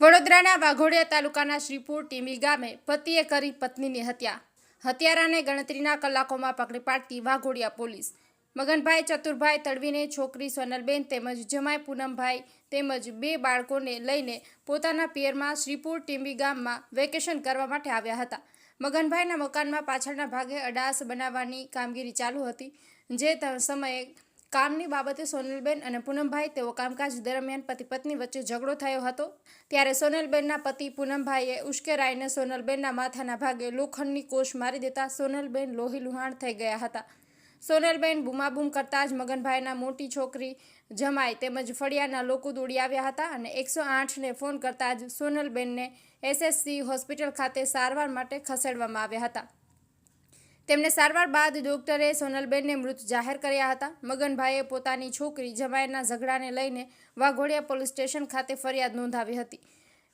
મુન્દ્રાના વાઘોડિયા તાલુકાના શ્રીપુર ટીમી ગામે પતિએ કરી પત્નીની હત્યા. હત્યારાને ગણતરીના કલાકોમાં પકડી પાડતી વાઘોડિયા પોલીસ. મગનભાઈ ચતુરભાઈ તડવીને છોકરી સોનલબેન તેમજ જમાઈ પૂનમભાઈ તેમજ બે બાળકોને લઈને પોતાના પિયરમાં શ્રીપુર ટીંબી ગામમાં વેકેશન કરવા માટે આવ્યા હતા. મગનભાઈના મકાનમાં પાછળના ભાગે અડાસ બનાવવાની કામગીરી ચાલુ હતી. જે સમયે કામની બાબતે સોનલબેન અને પૂનમભાઈ તેઓ કામકાજ દરમિયાન પતિ પત્ની વચ્ચે ઝઘડો થયો હતો. ત્યારે સોનલબેનના પતિ પૂનમભાઈએ ઉશ્કેરાઈને સોનલબેનના માથાના ભાગે લોખંડની કોષ મારી દેતા સોનલબેન લોહી લુહાણ થઈ ગયા હતા. સોનલબેન બૂમાબૂમ કરતા જ મગનભાઈના મોટી છોકરી જમાઈ તેમજ ફળિયાના લોકો દોડી આવ્યા હતા અને એકસો આઠને ફોન કરતા જ સોનલબેનને એસએસસી હોસ્પિટલ ખાતે સારવાર માટે ખસેડવામાં આવ્યા હતા. તેમને સારવાર બાદ ડોક્ટરે સોનલબેનને મૃત જાહેર કર્યા હતા. મગનભાઈએ પોતાની છોકરી જમાયના ઝઘડાને લઈને વાઘોડિયા પોલીસ સ્ટેશન ખાતે ફરિયાદ નોંધાવી હતી.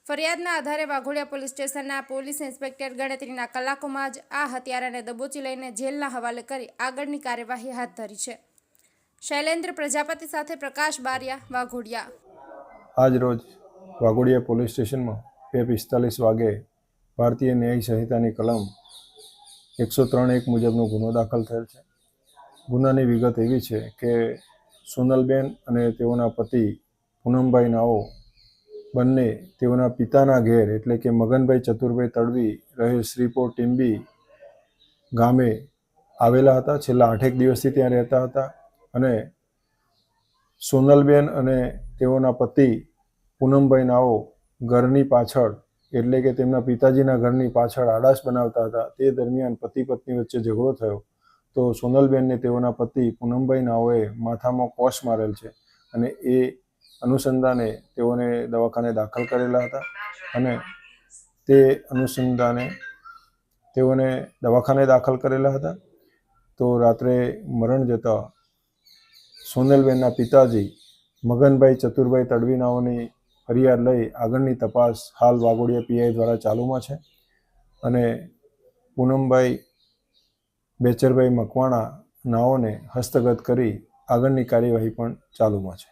ફરિયાદના આધારે વાઘોડિયા પોલીસ સ્ટેશનના પોલીસ ઇન્સ્પેક્ટર ગણતરીના કલાકોમાં જ આ હત્યારાને દબોચી લઈને જેલના હવાલે કરી આગળની કાર્યવાહી હાથ ધરી છે. શૈલેન્દ્ર પ્રજાપતિ સાથે પ્રકાશ બારિયા, વાઘોડિયા. આજ રોજ વાઘોડિયા પોલીસ સ્ટેશનમાં બે પિસ્તાલીસ વાગે ભારતીય ન્યાય સંહિતાની કલમ એકસો ત્રણ એક મુજબનો ગુનો દાખલ થયેલ છે. ગુનાની વિગત એવી છે કે સોનલબેન અને તેઓના પતિ પૂનમભાઈ નાઓ બંને તેઓના પિતાના ઘેર એટલે કે મગનભાઈ ચતુરભાઈ તડવી રહે શ્રીપોર ટીમ્બી ગામે આવેલા હતા. છેલ્લા આઠેક દિવસથી ત્યાં રહેતા હતા અને સોનલબેન અને તેઓના પતિ પૂનમભાઈ નાઓ ઘરની પાછળ એટલે કે તેમના પિતાજીના ઘરની પાછળ આડાશ બનાવતા હતા, તે દરમિયાન પતિ પત્ની વચ્ચે ઝઘડો થયો. તો સોનલબેનને તેઓના પતિ પૂનમભાઈ નાઓએ માથામાં કોશ મારેલ છે અને એ અનુસંધાને તેઓને દવાખાને દાખલ કરેલા હતા અને તે અનુસંધાને તેઓને દવાખાને દાખલ કરેલા હતા. તો રાત્રે મરણ જતાં સોનલબેનના પિતાજી મગનભાઈ ચતુરભાઈ તડવીનાઓની ફરિયાદ લઈ આગળની તપાસ હાલ વાઘોડિયા પીઆઈ દ્વારા ચાલુમાં છે અને પૂનમભાઈ બેચરભાઈ મકવાણા નાઓને હસ્તગત કરી આગળની કાર્યવાહી પણ ચાલુમાં છે.